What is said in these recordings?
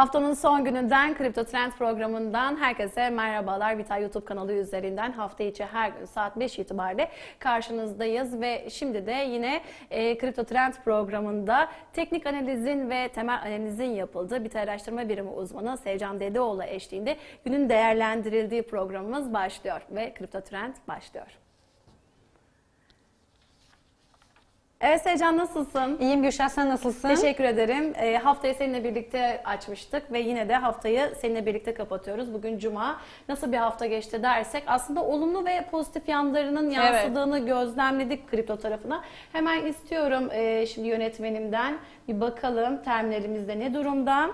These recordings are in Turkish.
Haftanın son gününden Kripto Trend programından herkese merhabalar. Vita YouTube kanalı üzerinden hafta içi her gün saat 5 itibariyle karşınızdayız ve şimdi de yine e, Kripto Trend programında teknik analizin ve temel analizin yapıldığı bir araştırma birimi uzmanı Sevcan Dedeoğlu eşliğinde günün değerlendirildiği programımız başlıyor ve Kripto Trend başlıyor. Evet Sevcan nasılsın? İyiyim Gülşah sen nasılsın? Teşekkür ederim. E, haftayı seninle birlikte açmıştık ve yine de haftayı seninle birlikte kapatıyoruz. Bugün Cuma. Nasıl bir hafta geçti dersek aslında olumlu ve pozitif yanlarının yansıdığını gözlemledik kripto tarafına. Hemen istiyorum e, şimdi yönetmenimden bir bakalım terminalimizde ne durumda?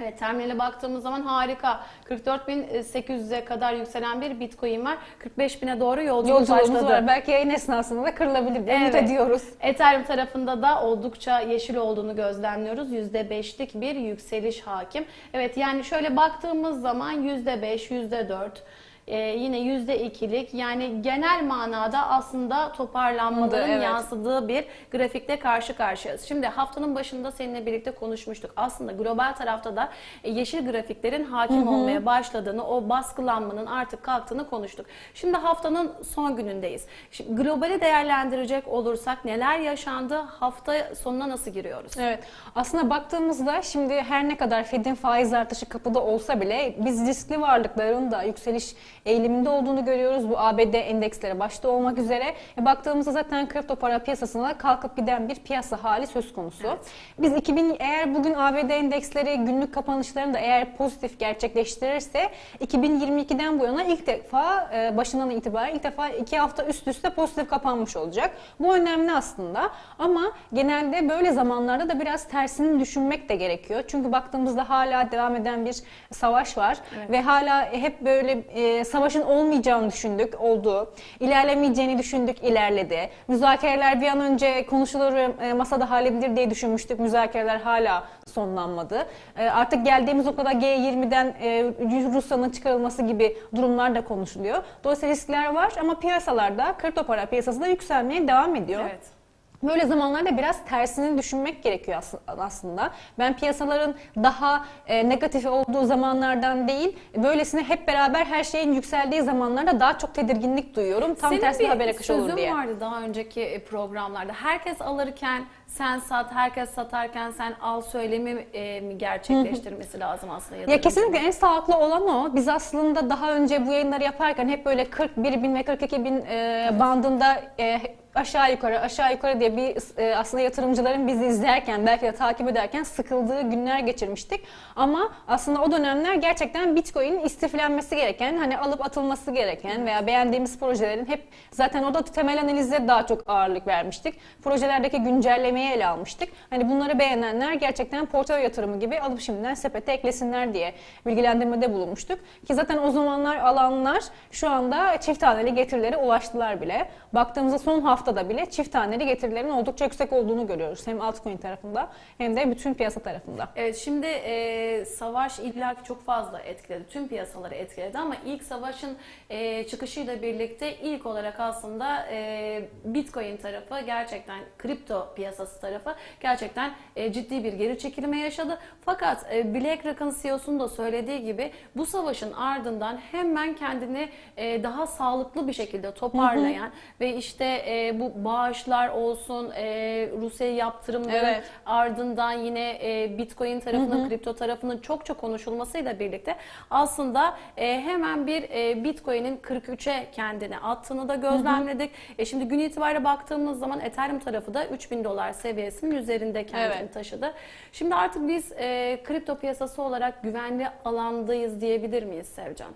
Evet terminale baktığımız zaman harika. 44.800'e kadar yükselen bir bitcoin var. 45.000'e doğru yolculuk başladı. var. Belki yayın esnasında da kırılabilir diye umut Evet. ediyoruz. Ethereum tarafında da oldukça yeşil olduğunu gözlemliyoruz. %5'lik bir yükseliş hakim. Evet yani şöyle baktığımız zaman %5, %4, e, yine %2'lik yani genel manada aslında toparlanmaların Evet. yansıdığı bir grafikte karşı karşıyayız. Şimdi haftanın başında seninle birlikte konuşmuştuk. Aslında global tarafta da e, yeşil grafiklerin hakim olmaya başladığını, o baskılanmanın artık kalktığını konuştuk. Şimdi haftanın son günündeyiz. Şimdi globali değerlendirecek olursak neler yaşandı? Hafta sonuna nasıl giriyoruz? Evet. Aslında baktığımızda şimdi her ne kadar Fed'in faiz artışı kapıda olsa bile biz riskli varlıkların da yükseliş eğiliminde olduğunu görüyoruz. Bu ABD endeksleri başta olmak üzere. E, baktığımızda zaten kripto para piyasasına kalkıp giden bir piyasa hali söz konusu. Evet. Biz 2000 eğer bugün ABD endeksleri günlük kapanışlarını da eğer pozitif gerçekleştirirse 2022'den bu yana ilk defa e, başından itibaren ilk defa iki hafta üst üste pozitif kapanmış olacak. Bu önemli aslında ama genelde böyle zamanlarda da biraz tersini düşünmek de gerekiyor. Çünkü baktığımızda hala devam eden bir savaş var Evet. ve hala hep böyle e, savaşın olmayacağını düşündük, oldu. İlerlemeyeceğini düşündük, ilerledi. Müzakereler bir an önce konuşulur e, masada halledilir diye düşünmüştük. Müzakereler hala sonlanmadı. E, artık geldiğimiz noktada G20'den e, Rusya'nın çıkarılması gibi durumlar da konuşuluyor. Dolayısıyla riskler var ama piyasalarda, kripto para piyasası da yükselmeye devam ediyor. Evet. Böyle zamanlarda biraz tersini düşünmek gerekiyor as- aslında. Ben piyasaların daha e, negatif olduğu zamanlardan değil, böylesine hep beraber her şeyin yükseldiği zamanlarda daha çok tedirginlik duyuyorum. Tam Senin tersi haber akışı olur diye. vardı daha önceki e, programlarda. Herkes alırken sen sat, herkes satarken sen al söylemi e, mi gerçekleştirmesi lazım aslında? Ya yatırımcının? kesinlikle en sağlıklı olan o. Biz aslında daha önce bu yayınları yaparken hep böyle 41 bin ve 42 bin e, bandında e, aşağı yukarı aşağı yukarı diye bir e, aslında yatırımcıların bizi izlerken belki de takip ederken sıkıldığı günler geçirmiştik. Ama aslında o dönemler gerçekten Bitcoin'in istiflenmesi gereken, hani alıp atılması gereken veya beğendiğimiz projelerin hep zaten o da temel analize daha çok ağırlık vermiştik. Projelerdeki güncellemeyi ele almıştık. Hani bunları beğenenler gerçekten portföy yatırımı gibi alıp şimdiden sepete eklesinler diye bilgilendirmede bulunmuştuk. Ki zaten o zamanlar alanlar şu anda çift taneli getirileri ulaştılar bile. Baktığımızda son haftada bile çift taneli getirilerin oldukça yüksek olduğunu görüyoruz. Hem altcoin tarafında hem de bütün piyasa tarafında. Evet şimdi e, savaş illaki çok fazla etkiledi. Tüm piyasaları etkiledi ama ilk savaşın e, çıkışıyla birlikte ilk olarak aslında e, Bitcoin tarafı gerçekten kripto piyasası tarafı gerçekten e, ciddi bir geri çekilme yaşadı. Fakat e, BlackRock'ın CEO'sunun da söylediği gibi bu savaşın ardından hemen kendini e, daha sağlıklı bir şekilde toparlayan ve işte e, bu bağışlar olsun, e, Rusya'ya yaptırımların Evet. ardından yine e, Bitcoin tarafının, kripto tarafının çok çok konuşulmasıyla birlikte aslında e, hemen bir e, Bitcoin'in 43'e kendini attığını da gözlemledik. E, şimdi gün itibariyle baktığımız zaman Ethereum tarafı da 3000 dolar seviyesinin üzerinde kendini Evet. taşıdı. Şimdi artık biz e, kripto piyasası olarak güvenli alandayız diyebilir miyiz Sevcan?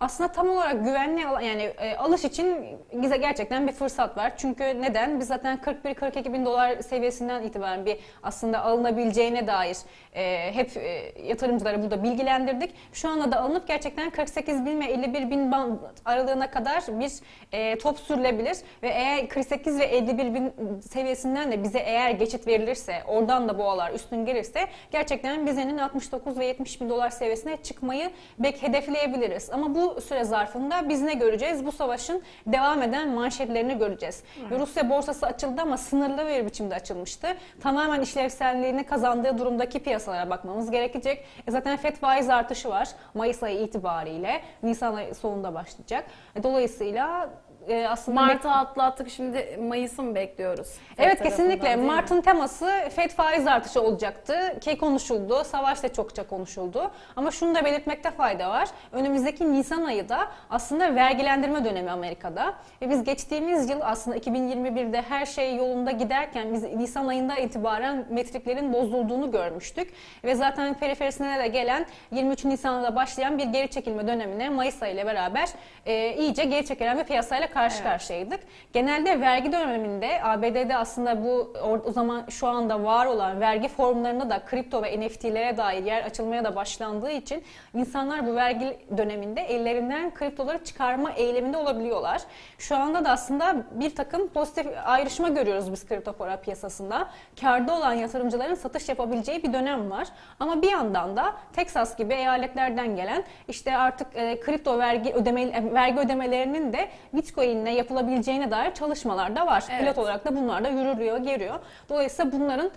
Aslında tam olarak güvenli yani e, alış için bize gerçekten bir fırsat var. Çünkü neden? Biz zaten 41-42 bin dolar seviyesinden itibaren bir aslında alınabileceğine dair e, hep e, yatırımcıları burada bilgilendirdik. Şu anda da alınıp gerçekten 48 bin ve 51 bin band aralığına kadar bir e, top sürülebilir ve eğer 48 ve 51 bin seviyesinden de bize eğer geçit verilirse oradan da boğalar üstün gelirse gerçekten bizenin 69 ve 70 bin dolar seviyesine çıkmayı bek hedefleyebiliriz. Ama bu bu süre zarfında biz ne göreceğiz? Bu savaşın devam eden manşetlerini göreceğiz. Ve Rusya borsası açıldı ama sınırlı bir biçimde açılmıştı. Tamamen işlevselliğini kazandığı durumdaki piyasalara bakmamız gerekecek. E zaten FED faiz artışı var Mayıs ayı itibariyle. Nisan ayı sonunda başlayacak. E Dolayısıyla e, aslında Mart'ı atlattık şimdi Mayıs'ı mı bekliyoruz? Evet kesinlikle. Mart'ın teması FED faiz artışı olacaktı ki konuşuldu. Savaş da çokça konuşuldu. Ama şunu da belirtmekte fayda var. Önümüzdeki Nisan ayı da aslında vergilendirme dönemi Amerika'da. Ve biz geçtiğimiz yıl aslında 2021'de her şey yolunda giderken biz Nisan ayında itibaren metriklerin bozulduğunu görmüştük. Ve zaten periferisine de gelen 23 Nisan'da başlayan bir geri çekilme dönemine Mayıs ayı ile beraber e, iyice geri çekilen bir piyasayla karşı Evet. karşıyaydık. Genelde vergi döneminde ABD'de aslında bu o zaman şu anda var olan vergi formlarında da kripto ve NFT'lere dair yer açılmaya da başlandığı için insanlar bu vergi döneminde ellerinden kriptoları çıkarma eyleminde olabiliyorlar. Şu anda da aslında bir takım pozitif ayrışma görüyoruz biz kripto para piyasasında. Karda olan yatırımcıların satış yapabileceği bir dönem var. Ama bir yandan da Texas gibi eyaletlerden gelen işte artık e, kripto vergi ödeme e, vergi ödemelerinin de Bitcoin'le yapılabileceğine dair çalışmalar da var. Evet. Pilot olarak da bunlar da yürürlüyor, geliyor. Dolayısıyla bunların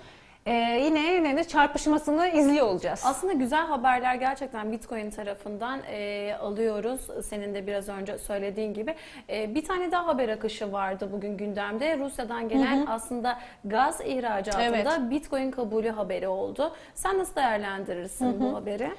e, yine ne de çarpışmasını izliyor olacağız. Aslında güzel haberler gerçekten Bitcoin tarafından e, alıyoruz. Senin de biraz önce söylediğin gibi. E, bir tane daha haber akışı vardı bugün gündemde. Rusya'dan gelen aslında gaz ihracatında Evet. Bitcoin kabulü haberi oldu. Sen nasıl değerlendirirsin bu haberi?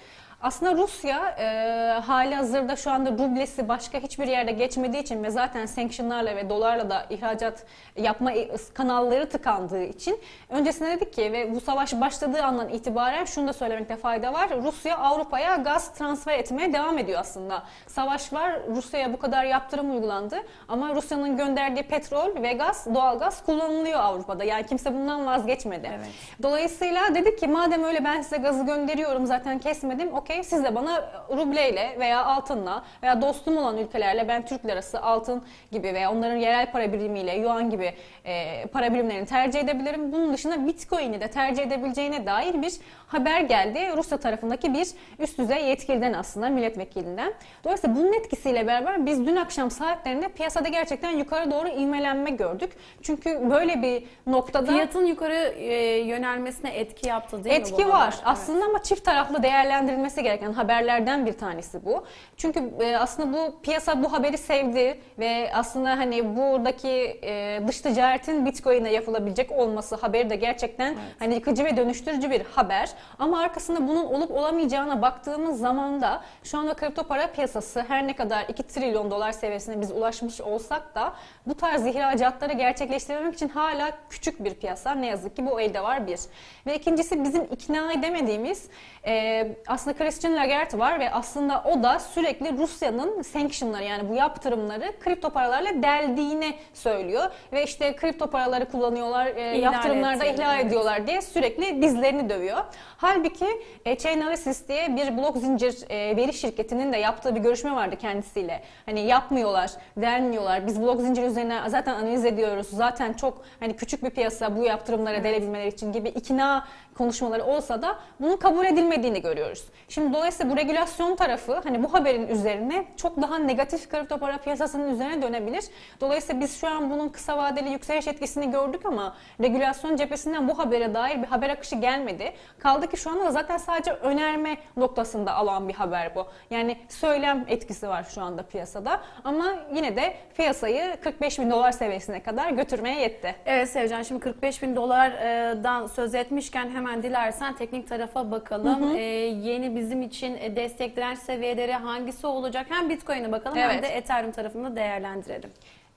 Aslında Rusya e, hali hazırda şu anda rublesi başka hiçbir yerde geçmediği için ve zaten sanctionlarla ve dolarla da ihracat yapma kanalları tıkandığı için öncesinde dedik ki ve bu savaş başladığı andan itibaren şunu da söylemekte fayda var. Rusya Avrupa'ya gaz transfer etmeye devam ediyor aslında. Savaş var, Rusya'ya bu kadar yaptırım uygulandı ama Rusya'nın gönderdiği petrol ve gaz, doğalgaz kullanılıyor Avrupa'da. Yani kimse bundan vazgeçmedi. Evet. Dolayısıyla dedik ki madem öyle ben size gazı gönderiyorum zaten kesmedim. Okey siz de bana rubleyle veya altınla veya dostum olan ülkelerle ben Türk lirası altın gibi veya onların yerel para birimiyle yuan gibi e, para birimlerini tercih edebilirim. Bunun dışında bitcoin'i de tercih edebileceğine dair bir haber geldi. Rusya tarafındaki bir üst düzey yetkiliden aslında milletvekilinden. Dolayısıyla bunun etkisiyle beraber biz dün akşam saatlerinde piyasada gerçekten yukarı doğru ivmelenme gördük. Çünkü böyle bir noktada Fiyatın yukarı e, yönelmesine etki yaptı değil mi Etki var haber? Evet. aslında ama çift taraflı değerlendirilmesi gereken haberlerden bir tanesi bu. Çünkü e, aslında bu piyasa bu haberi sevdi ve aslında hani buradaki e, dış ticaretin Bitcoin'e yapılabilecek olması haberi de gerçekten hani yıkıcı ve dönüştürücü bir haber. Ama arkasında bunun olup olamayacağına baktığımız zaman da şu anda kripto para piyasası her ne kadar 2 trilyon dolar seviyesine biz ulaşmış olsak da bu tarz ihracatları gerçekleştirmek için hala küçük bir piyasa. Ne yazık ki bu elde var bir. Ve ikincisi bizim ikna edemediğimiz e, aslında Christian Lagarde var ve aslında o da sürekli Rusya'nın sanctionları yani bu yaptırımları kripto paralarla deldiğini söylüyor. Ve işte kripto paraları kullanıyorlar, e, yaptırımlarda ihlal ediyorlar diye sürekli dizlerini dövüyor. Halbuki e, Chainalysis diye bir blok zincir e, veri şirketinin de yaptığı bir görüşme vardı kendisiyle. Hani yapmıyorlar, vermiyorlar. Biz blok zincir üzerine zaten analiz ediyoruz. Zaten çok hani küçük bir piyasa bu yaptırımlara delebilmeleri için gibi ikna konuşmaları olsa da bunun kabul edilmediğini görüyoruz. Şimdi dolayısıyla bu regülasyon tarafı hani bu haberin üzerine çok daha negatif kripto para piyasasının üzerine dönebilir. Dolayısıyla biz şu an bunun kısa vadeli yükseliş etkisini gördük ama regülasyon cephesinden bu habere dair bir haber akışı gelmedi. Kaldı ki şu anda da zaten sadece önerme noktasında alan bir haber bu. Yani söylem etkisi var şu anda piyasada ama yine de piyasayı 45 bin dolar seviyesine kadar götürmeye yetti. Evet Sevcan şimdi 45 bin dolardan söz etmişken hemen dilersen teknik tarafa bakalım. Ee, yeni bizim için e, destek direnç seviyeleri hangisi olacak? Hem Bitcoin'e bakalım hem Evet. de Ethereum tarafını değerlendirelim.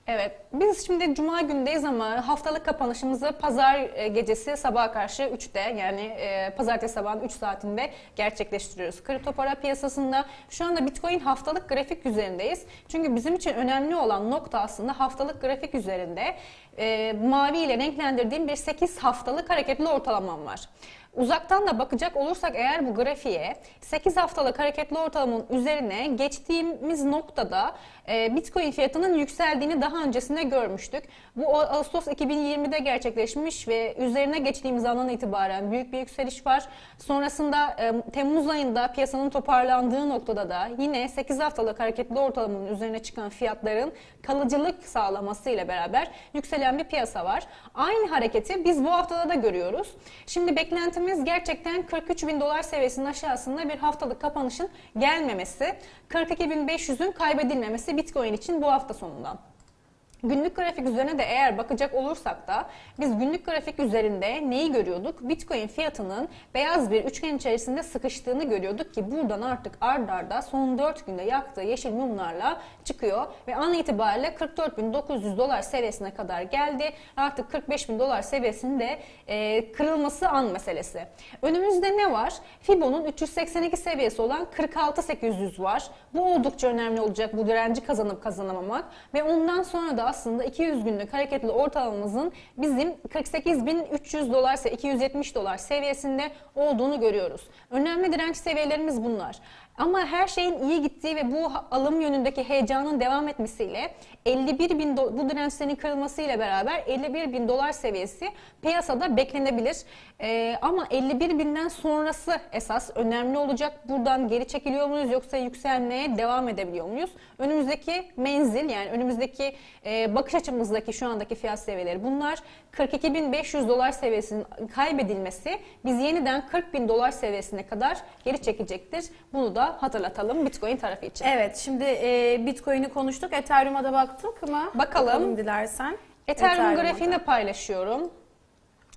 Evet, biz şimdi Cuma gündeyiz ama haftalık kapanışımızı pazar e, gecesi sabaha karşı 3'te yani e, pazartesi sabahın 3 saatinde gerçekleştiriyoruz. Kripto para piyasasında şu anda Bitcoin haftalık grafik üzerindeyiz. Çünkü bizim için önemli olan nokta aslında haftalık grafik üzerinde e, mavi ile renklendirdiğim bir 8 haftalık hareketli ortalamam var. Uzaktan da bakacak olursak eğer bu grafiğe 8 haftalık hareketli ortalamanın üzerine geçtiğimiz noktada e, Bitcoin fiyatının yükseldiğini daha öncesinde görmüştük. Bu Ağustos 2020'de gerçekleşmiş ve üzerine geçtiğimiz andan itibaren büyük bir yükseliş var. Sonrasında e, Temmuz ayında piyasanın toparlandığı noktada da yine 8 haftalık hareketli ortalamanın üzerine çıkan fiyatların kalıcılık sağlaması ile beraber yükselen bir piyasa var. Aynı hareketi biz bu haftada da görüyoruz. Şimdi beklentimiz gerçekten 43 bin dolar seviyesinin aşağısında bir haftalık kapanışın gelmemesi, 42.500'ün kaybedilmemesi Bitcoin için bu hafta sonundan. Günlük grafik üzerine de eğer bakacak olursak da biz günlük grafik üzerinde neyi görüyorduk? Bitcoin fiyatının beyaz bir üçgen içerisinde sıkıştığını görüyorduk ki buradan artık ard arda son 4 günde yaktığı yeşil mumlarla çıkıyor ve an itibariyle 44.900 dolar seviyesine kadar geldi. Artık 45.000 dolar seviyesinde e, kırılması an meselesi. Önümüzde ne var? Fibo'nun 382 seviyesi olan 46.800 var. Bu oldukça önemli olacak bu direnci kazanıp kazanamamak ve ondan sonra da aslında 200 günlük hareketli ortalamamızın bizim 48.300 dolar ise 270 dolar seviyesinde olduğunu görüyoruz. Önemli direnç seviyelerimiz bunlar. Ama her şeyin iyi gittiği ve bu alım yönündeki heyecanın devam etmesiyle 51 bin do- bu dirençlerin kırılmasıyla beraber 51 bin dolar seviyesi piyasada beklenebilir. Ee, ama 51 binden sonrası esas önemli olacak. Buradan geri çekiliyor muyuz yoksa yükselmeye devam edebiliyor muyuz? Önümüzdeki menzil yani önümüzdeki e, bakış açımızdaki şu andaki fiyat seviyeleri bunlar. 42.500 dolar seviyesinin kaybedilmesi biz yeniden 40 bin dolar seviyesine kadar geri çekecektir. Bunu da hatırlatalım Bitcoin tarafı için. Evet şimdi e, Bitcoin'i konuştuk. Ethereum'a da baktık mı? Bakalım. dilersen. Ethereum Ethereum'a grafiğini de paylaşıyorum.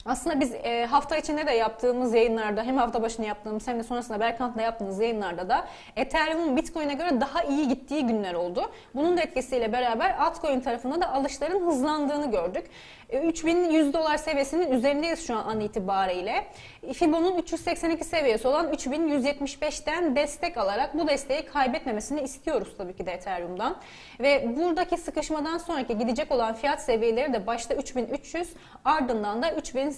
Aslında biz e, hafta içinde de yaptığımız yayınlarda hem hafta başında yaptığımız hem de sonrasında Berkant'la yaptığımız yayınlarda da Ethereum'un Bitcoin'e göre daha iyi gittiği günler oldu. Bunun da etkisiyle beraber altcoin tarafında da alışların hızlandığını gördük. E, 3100 dolar seviyesinin üzerindeyiz şu an an itibariyle. Fibo'nun 382 seviyesi olan 3175'ten destek alarak bu desteği kaybetmemesini istiyoruz tabii ki de Ethereum'dan. Ve buradaki sıkışmadan sonraki gidecek olan fiyat seviyeleri de başta 3300 ardından da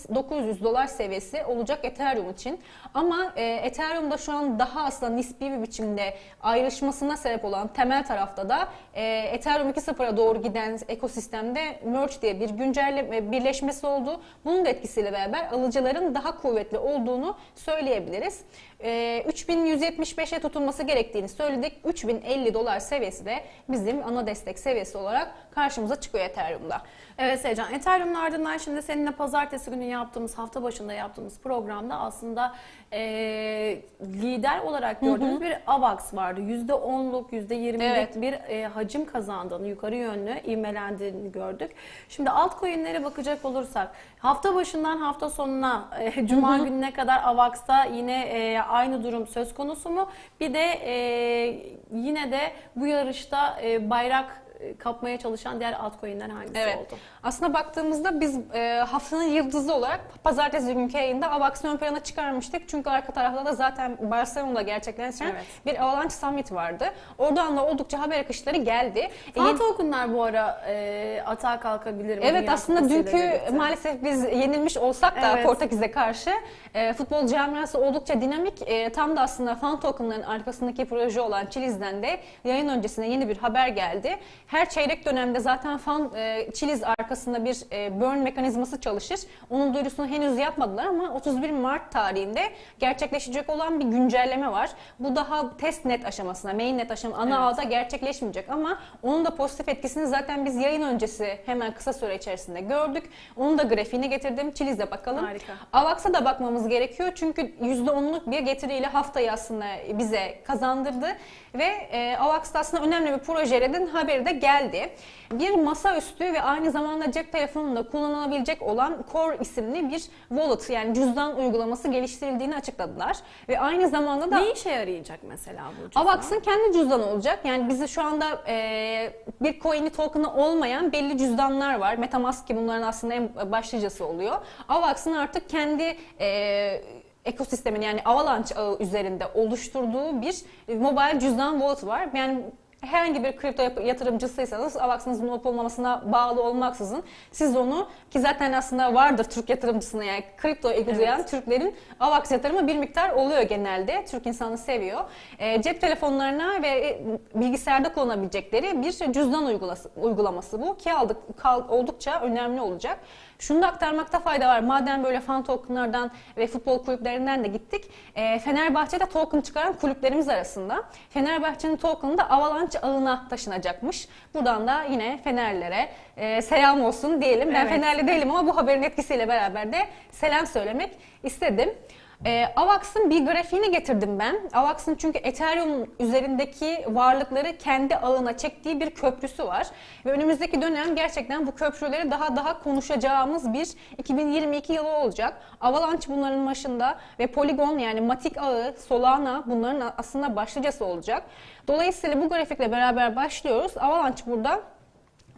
3900 dolar seviyesi olacak Ethereum için. Ama e, Ethereum'da şu an daha aslında nispi bir biçimde ayrışmasına sebep olan temel tarafta da e, Ethereum 2.0'a doğru giden ekosistemde Merge diye bir güncelle birleşmesi oldu. Bunun da etkisiyle beraber alıcıların daha kuvvetli olduğunu söyleyebiliriz. E, 3175'e tutulması gerektiğini söyledik. 3050 dolar seviyesi de bizim ana destek seviyesi olarak karşımıza çıkıyor Ethereum'da. Evet Seycan, Ethereum'un ardından şimdi seninle pazartesi günü yaptığımız, hafta başında yaptığımız programda aslında e, lider olarak gördüğümüz bir AVAX vardı. %10'luk, %20'lik Evet. bir e, hacim kazandığını, yukarı yönlü ivmelendiğini gördük. Şimdi altcoin'lere bakacak olursak, hafta başından hafta sonuna, e, cuma gününe kadar AVAX'ta yine e, aynı durum söz konusu mu? Bir de e, yine de bu yarışta e, bayrak kapmaya çalışan diğer altcoin'ler hangisi Evet. oldu? Aslında baktığımızda biz e, haftanın yıldızı olarak pazartesi günkü yayında AVAX'ı ön plana çıkarmıştık. Çünkü arka tarafta da zaten Barcelona'da gerçekleşen Evet. bir Avalanche Summit vardı. Oradan da oldukça haber akışları geldi. E, Fan tokenlar bu ara e, atağa kalkabilir mi? Evet aslında dünkü birlikte? maalesef biz yenilmiş olsak da Evet. Portekiz'e karşı e, futbol camiası oldukça dinamik. E, tam da aslında fan tokenların arkasındaki proje olan Chiliz'den de yayın öncesinde yeni bir haber geldi. Her çeyrek dönemde zaten fan e, Chiliz arkasında bir e, burn mekanizması çalışır. Onun duyurusunu henüz yapmadılar ama 31 Mart tarihinde gerçekleşecek olan bir güncelleme var. Bu daha testnet aşamasına, mainnet aşama, ana Evet. ağda gerçekleşmeyecek ama onun da pozitif etkisini zaten biz yayın öncesi hemen kısa süre içerisinde gördük. Onun da grafiğini getirdim. Chiliz'e bakalım. Harika. Avax'a da bakmamız gerekiyor çünkü %10'luk bir getiriyle haftayı aslında bize kazandırdı ve e, Avax'ta aslında önemli bir projelerin haberi de geldi. Bir masaüstü ve aynı zamanda cep telefonunda kullanılabilecek olan Core isimli bir wallet yani cüzdan uygulaması geliştirildiğini açıkladılar. Ve aynı zamanda da Ne işe yarayacak mesela bu cüzdan? Avax'ın kendi cüzdanı olacak. Yani bizi şu anda e, bir coin'i token'ı olmayan belli cüzdanlar var. Metamask ki bunların aslında en başlıcası oluyor. Avax'ın artık kendi e, ekosistemin yani Avalanche ağı üzerinde oluşturduğu bir mobile cüzdan wallet var. Yani herhangi bir kripto yatırımcısıysanız AVAX'ınızın olup olmamasına bağlı olmaksızın siz onu ki zaten aslında vardır Türk yatırımcısına yani kripto uygulayan Türklerin AVAX yatırımı bir miktar oluyor genelde. Türk insanı seviyor. E, cep telefonlarına ve e, bilgisayarda kullanabilecekleri bir cüzdan uygulası, uygulaması bu ki aldık, kal- oldukça önemli olacak. Şunu da aktarmakta fayda var. Madem böyle fan tokenlardan ve futbol kulüplerinden de gittik. E, Fenerbahçe'de token çıkaran kulüplerimiz arasında. Fenerbahçe'nin token'ı da Avalanche ağına taşınacakmış. Buradan da yine Fenerlilere e, selam olsun diyelim. Ben Evet. Fenerli değilim ama bu haberin etkisiyle beraber de selam söylemek istedim. E, AVAX'ın bir grafiğini getirdim ben. AVAX'ın çünkü Ethereum üzerindeki varlıkları kendi ağına çektiği bir köprüsü var. Ve önümüzdeki dönem gerçekten bu köprüleri daha daha konuşacağımız bir 2022 yılı olacak. Avalanche bunların başında ve Polygon yani Matic ağı, Solana bunların aslında başlıcası olacak. Dolayısıyla bu grafikle beraber başlıyoruz. Avalanche burada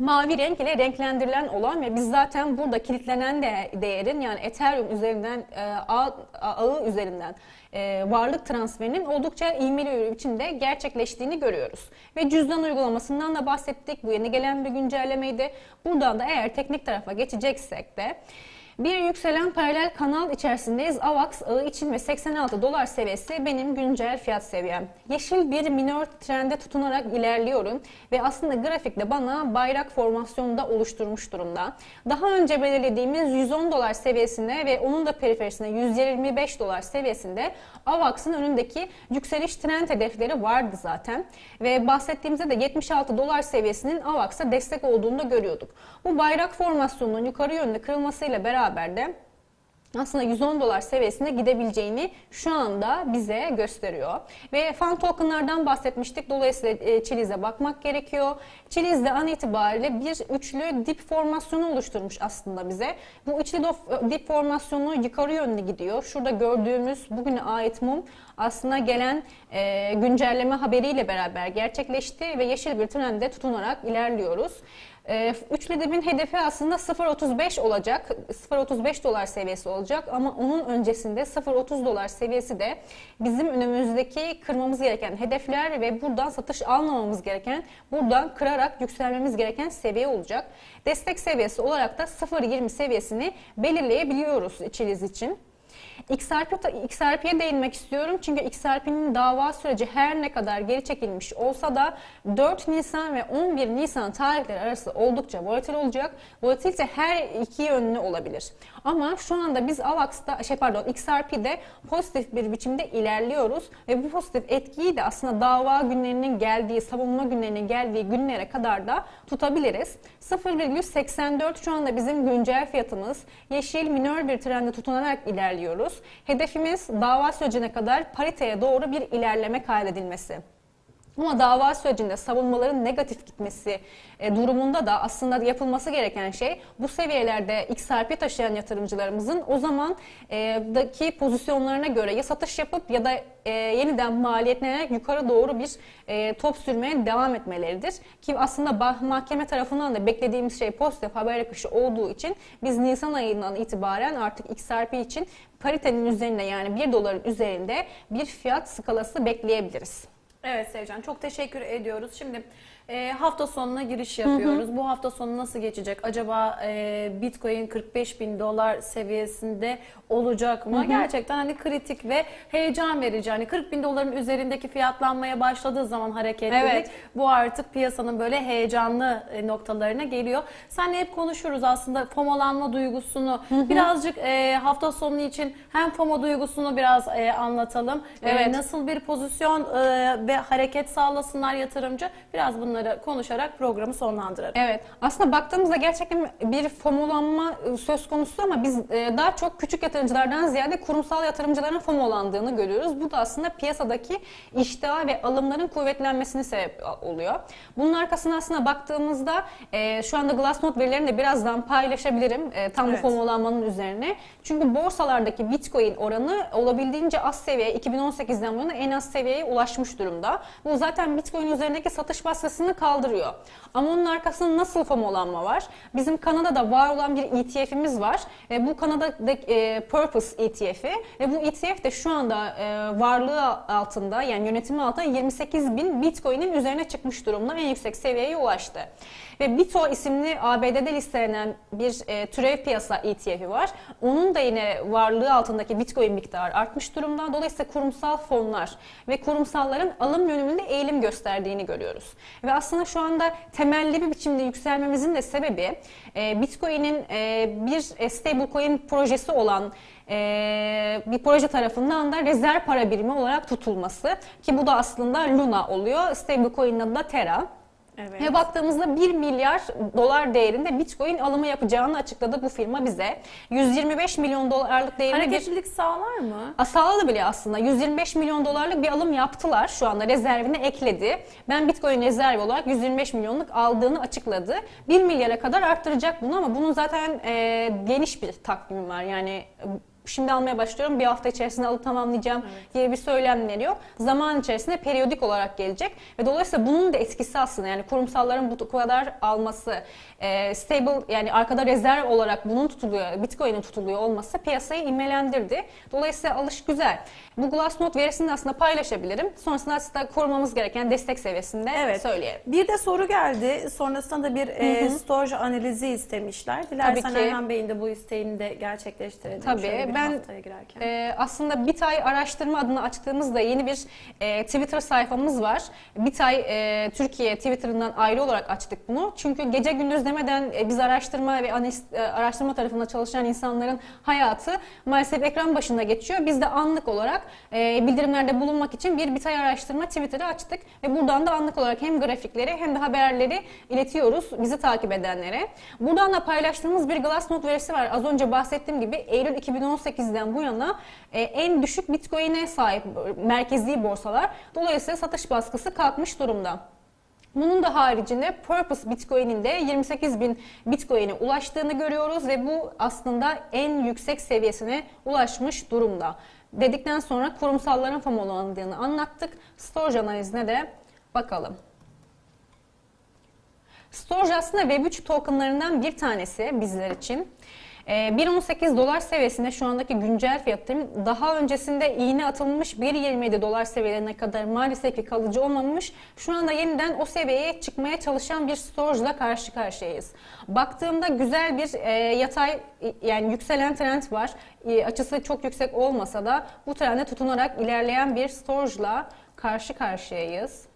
mavi renk ile renklendirilen olan ve biz zaten burada kilitlenen de, değerin yani Ethereum üzerinden e, ağ, ağı üzerinden e, varlık transferinin oldukça ivmeli biçimde gerçekleştiğini görüyoruz. Ve cüzdan uygulamasından da bahsettik. Bu yeni gelen bir güncellemeydi. Buradan da eğer teknik tarafa geçeceksek de bir yükselen paralel kanal içerisindeyiz. AVAX ağı için ve 86 dolar seviyesi benim güncel fiyat seviyem. Yeşil bir minor trende tutunarak ilerliyorum ve aslında grafikte bana bayrak formasyonunda oluşturmuş durumda. Daha önce belirlediğimiz 110 dolar seviyesine ve onun da periferisine 125 dolar seviyesinde AVAX'ın önündeki yükseliş trend hedefleri vardı zaten. Ve bahsettiğimizde de 76 dolar seviyesinin AVAX'a destek olduğunu da görüyorduk. Bu bayrak formasyonunun yukarı yönlü kırılmasıyla beraber de aslında 110 dolar seviyesine gidebileceğini şu anda bize gösteriyor. Ve fan tokenlardan bahsetmiştik. Dolayısıyla e, Chiliz'e bakmak gerekiyor. Chiliz de an itibariyle bir üçlü dip formasyonu oluşturmuş aslında bize. Bu üçlü dof- dip formasyonu yukarı yönlü gidiyor. Şurada gördüğümüz bugüne ait mum aslında gelen e, güncelleme haberiyle beraber gerçekleşti ve yeşil bir trende tutunarak ilerliyoruz. Ee, Üçlü dibin hedefi aslında 0.35 olacak. 0.35 dolar seviyesi olacak ama onun öncesinde 0.30 dolar seviyesi de bizim önümüzdeki kırmamız gereken hedefler ve buradan satış almamamız gereken, buradan kırarak yükselmemiz gereken seviye olacak. Destek seviyesi olarak da 0.20 seviyesini belirleyebiliyoruz Çiliz için. XRP, XRP'ye değinmek istiyorum çünkü XRP'nin dava süreci her ne kadar geri çekilmiş olsa da 4 Nisan ve 11 Nisan tarihleri arası oldukça volatil olacak. Volatilite her iki yönlü olabilir. Ama şu anda biz AVAX'ta, şey pardon XRP'de pozitif bir biçimde ilerliyoruz ve bu pozitif etkiyi de aslında dava günlerinin geldiği, savunma günlerinin geldiği günlere kadar da tutabiliriz. 0,84 şu anda bizim güncel fiyatımız. Yeşil minör bir trende tutunarak ilerliyoruz. Hedefimiz dava sürecine kadar pariteye doğru bir ilerleme kaydedilmesi. Ama dava sürecinde savunmaların negatif gitmesi e, durumunda da aslında yapılması gereken şey bu seviyelerde XRP taşıyan yatırımcılarımızın o zaman e, pozisyonlarına göre ya satış yapıp ya da e, yeniden maliyetlenerek yukarı doğru bir e, top sürmeye devam etmeleridir. Ki aslında mahkeme tarafından da beklediğimiz şey pozitif haber akışı olduğu için biz Nisan ayından itibaren artık XRP için paritenin üzerinde yani 1 doların üzerinde bir fiyat skalası bekleyebiliriz. Evet Sevcan çok teşekkür ediyoruz. Şimdi e, hafta sonuna giriş yapıyoruz. Bu hafta sonu nasıl geçecek? Acaba e, Bitcoin 45 bin dolar seviyesinde olacak mı? Gerçekten hani kritik ve heyecan verici. Hani 40 bin doların üzerindeki fiyatlanmaya başladığı zaman hareketlilik Evet. bu artık piyasanın böyle heyecanlı e, noktalarına geliyor. Senle hep konuşuruz aslında FOMOlanma duygusunu. Birazcık e, hafta sonu için hem FOMO duygusunu biraz e, anlatalım. E, Evet. nasıl bir pozisyon e, ve hareket sağlasınlar yatırımcı? Biraz bunları konuşarak programı sonlandıralım. Evet. Aslında baktığımızda gerçekten bir fomolanma e, söz konusu ama biz e, daha çok küçük yatırımcılardan ziyade kurumsal yatırımcıların fomolandığını görüyoruz. Bu da aslında piyasadaki iştah ve alımların kuvvetlenmesini sebep oluyor. Bunun arkasına aslında baktığımızda e, şu anda Glassnode verilerini de birazdan paylaşabilirim tam Evet. bu fomolanmanın üzerine. Çünkü borsalardaki Bitcoin oranı olabildiğince az seviye 2018'den bu yana en az seviyeye ulaşmış durumda. Bu zaten Bitcoin üzerindeki satış baskısını kaldırıyor. Ama onun arkasında nasıl FOMO'lanma var? Bizim Kanada'da var olan bir ETF'imiz var. E, bu Kanada'da e, Purpose ETF'i ve bu ETF de şu anda e, varlığı altında yani yönetimi altında 28 bin Bitcoin'in üzerine çıkmış durumda en yüksek seviyeye ulaştı. Ve Bito isimli ABD'de listelenen bir e, türev piyasa ETF'i var. Onun da yine varlığı altındaki Bitcoin miktarı artmış durumda. Dolayısıyla kurumsal fonlar ve kurumsalların alım yönünde eğilim gösterdiğini görüyoruz. Ve aslında şu anda temelli bir biçimde yükselmemizin de sebebi e, Bitcoin'in e, bir e, stablecoin projesi olan e, bir proje tarafından da rezerv para birimi olarak tutulması ki bu da aslında Luna oluyor. Stablecoin'in adı da Terra. Evet. Ve baktığımızda 1 milyar dolar değerinde Bitcoin alımı yapacağını açıkladı bu firma bize. 125 milyon dolarlık değerinde bir Hareketlilik sağlar mı? Sağladı bile aslında. 125 milyon dolarlık bir alım yaptılar. Şu anda rezervine ekledi. Ben Bitcoin rezervi olarak 125 milyonluk aldığını açıkladı. 1 milyara kadar arttıracak bunu ama bunun zaten e, geniş bir takvimi var. Yani şimdi almaya başlıyorum bir hafta içerisinde alıp tamamlayacağım diye bir söylemleri yok. Zaman içerisinde periyodik olarak gelecek ve dolayısıyla bunun da etkisi aslında yani kurumsalların bu kadar alması, e, stable yani arkada rezerv olarak bunun tutuluyor, Bitcoin'in tutuluyor olması piyasayı ivmelendirdi. Dolayısıyla alış güzel. Bu Glassnode verisini de aslında paylaşabilirim. Sonrasında aslında korumamız gereken destek seviyesinde Evet. söyleyelim. Bir de soru geldi. Sonrasında da bir e, storage analizi istemişler. Dilersen. Erhan Bey'in de bu isteğini de gerçekleştirelim. Tabii, bir ben. Ee, aslında Bitay araştırma adını açtığımızda yeni bir e, Twitter sayfamız var. Bitay e, Türkiye Twitter'ından ayrı olarak açtık bunu. Çünkü gece gündüz demeden e, biz araştırma ve analiz, e, araştırma tarafında çalışan insanların hayatı maalesef ekran başında geçiyor. Biz de anlık olarak e, bildirimlerde bulunmak için bir Bitay araştırma Twitter'ı açtık ve buradan da anlık olarak hem grafikleri hem de haberleri iletiyoruz bizi takip edenlere. Buradan da paylaştığımız bir Glassnode verisi var. Az önce bahsettiğim gibi Eylül 2018'den bu yana e, en düşük Bitcoin'e sahip merkezi borsalar. Dolayısıyla satış baskısı kalkmış durumda. Bunun da haricinde Purpose Bitcoin'in de 28 bin Bitcoin'e ulaştığını görüyoruz ve bu aslında en yüksek seviyesine ulaşmış durumda. Dedikten sonra kurumsalların FOMO'landığını anlattık. Storage analizine de bakalım. Storage aslında Web3 tokenlarından bir tanesi bizler için. Ee, 1.18 dolar seviyesinde şu andaki güncel fiyatım daha öncesinde iğne atılmış 1.27 dolar seviyelerine kadar maalesef ki kalıcı olmamış. Şu anda yeniden o seviyeye çıkmaya çalışan bir storage ile karşı karşıyayız. Baktığımda güzel bir e, yatay e, yani yükselen trend var. E, açısı çok yüksek olmasa da bu trende tutunarak ilerleyen bir storage ile karşı karşıyayız.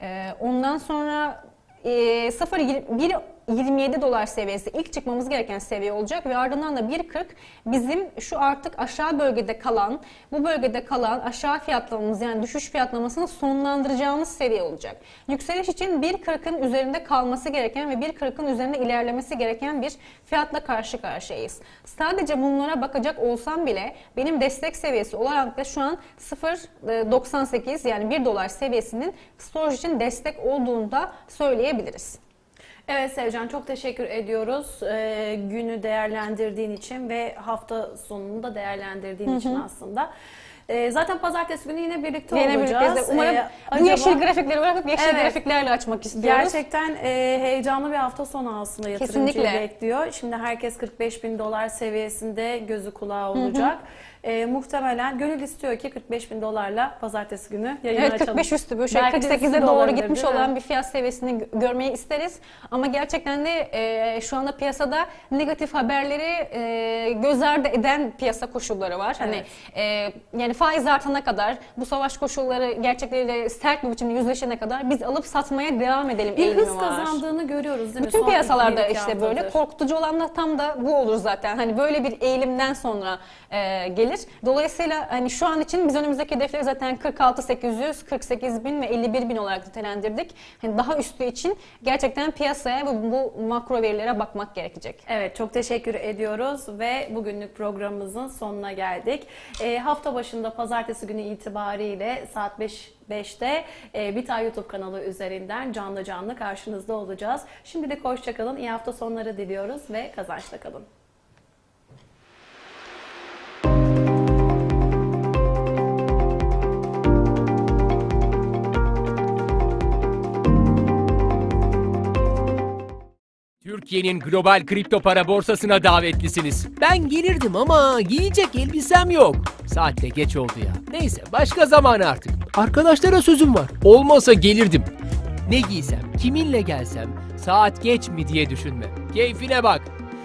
Ee, ondan sonra e, 0.1 27 dolar seviyesi ilk çıkmamız gereken seviye olacak ve ardından da 1.40 bizim şu artık aşağı bölgede kalan, bu bölgede kalan aşağı fiyatlamamız yani düşüş fiyatlamasını sonlandıracağımız seviye olacak. Yükseliş için 1.40'ın üzerinde kalması gereken ve 1.40'ın üzerinde ilerlemesi gereken bir fiyatla karşı karşıyayız. Sadece bunlara bakacak olsam bile benim destek seviyesi olarak da şu an 0.98 yani 1 dolar seviyesinin storage için destek olduğunu da söyleyebiliriz. Evet Sevcan çok teşekkür ediyoruz Ee, günü değerlendirdiğin için ve hafta sonunu da değerlendirdiğin için aslında. Ee, zaten pazartesi günü yine birlikte Yine olacağız. birlikte umarım Ee, bu acaba- yeşil grafikleri bırakıp yeşil Evet. grafiklerle açmak istiyoruz. Gerçekten e, heyecanlı bir hafta sonu aslında yatırımcıyı Kesinlikle. bekliyor. Şimdi herkes 45 bin dolar seviyesinde gözü kulağı olacak. E, muhtemelen gönül istiyor ki 45 bin dolarla pazartesi günü yayını Evet açalım. 45 üstü böyle şey Belki de 48'e üstü de doğru gitmiş olan bir fiyat seviyesini gö- görmeyi isteriz. Ama gerçekten de e, şu anda piyasada negatif haberleri e, göz ardı eden piyasa koşulları var. Hani e, yani faiz artana kadar bu savaş koşulları gerçekleriyle sert bir biçimde yüzleşene kadar biz alıp satmaya devam edelim bir hız var. kazandığını görüyoruz değil mi? Bütün piyasalarda işte böyle korkutucu olan da tam da bu olur zaten. Hani böyle bir eğilimden sonra e, gelir. Dolayısıyla hani şu an için biz önümüzdeki hedefleri zaten 46 800, 48 bin ve 51 bin olarak nitelendirdik. Hani daha üstü için gerçekten piyasaya ve bu makro verilere bakmak gerekecek. Evet çok teşekkür ediyoruz ve bugünlük programımızın sonuna geldik. E, hafta başında pazartesi günü itibariyle saat 5 5'te e, Bita YouTube kanalı üzerinden canlı canlı karşınızda olacağız. Şimdilik hoşçakalın, iyi hafta sonları diliyoruz ve kazançla kalın. Türkiye'nin global kripto para borsasına davetlisiniz. Ben gelirdim ama giyecek elbisem yok. Saatte geç oldu ya. Neyse başka zaman artık. Arkadaşlara sözüm var. Olmasa gelirdim. Ne giysem, kiminle gelsem, saat geç mi diye düşünme. Keyfine bak.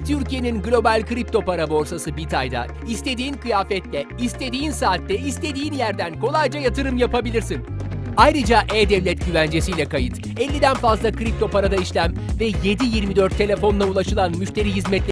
Türkiye'nin global kripto para borsası Bitay'da istediğin kıyafetle, istediğin saatte, istediğin yerden kolayca yatırım yapabilirsin. Ayrıca E-Devlet güvencesiyle kayıt, 50'den fazla kripto parada işlem ve 7-24 telefonla ulaşılan müşteri hizmetleri